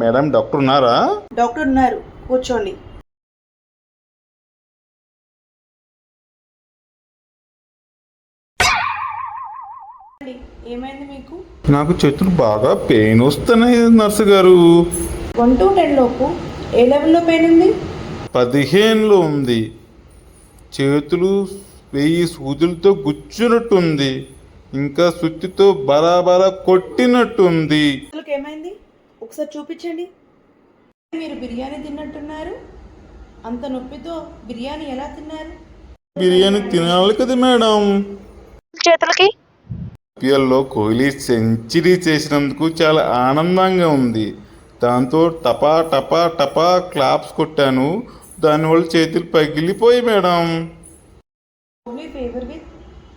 Madam doctor ఉన్నారా? Doctor ఉన్నారు. కూర్చోండి. ఏమైంది మీకు? నాకు చేతులు బాగా పెయిన్ వస్తున్నాయి నర్సు గారు. వన్ టు టెన్ లోపు ఏ లెవెల్లో పెయిన్ ఉంది? పదిహేనులో ఉంది. చేతులు వెయ్యి సూదులతో గుచ్చినట్టుంది. ఇంకా సుత్తితో బరాబరా కొట్టినట్టుంది. ఏమైంది? ఒకసారి చూపించండి. మీరు బిర్యానీ తిన్నట్టున్నారు. అంత నొప్పితో బిర్యానీ ఎలా తిన్నారు? బిర్యానీ తినాలి కదా మేడం. చేతులకి? ఐపీఎల్లో కోహ్లీ సెంచరీ చేసినందుకు చాలా ఆనందంగా ఉంది. దాంతో టపా టపా టపా క్లాప్స్ కొట్టాను. దానివల్ల చేతులు పగిలిపోయి madam. Only favour with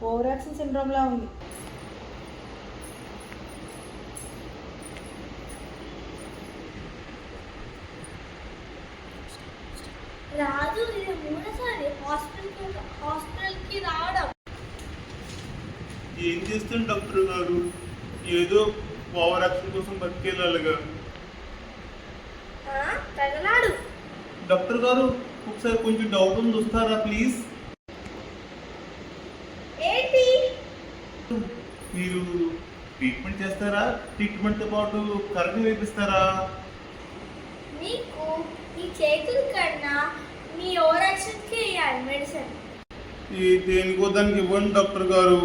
over action syndrome లా ఉంది. రాజు ఇది మూడోసారి హాస్పిటల్ హాస్పిటల్కి రావడం. ఏం చేస్తాం డాక్టర్ గారు? ఏదో ఓవర్ యాక్షన్ కోసం బతికేలాగా. తగలాడు డాక్టర్ గారు ఒకసారి కొంచెం డౌట్ ఉంది వస్తారా ప్లీజ్? ఏంటి? మీరు ట్రీట్మెంట్ చేస్తారా? ట్రీట్మెంట్తో పాటు కరెంట్ వేపిస్తారా? నీకు నీ చేతుల కన్నా మీ ఓవర్ యాక్షన్కి వేయాలి మెడిసిన్. ఈ దేనికో దానికి ఇవ్వండి డాక్టర్ గారు.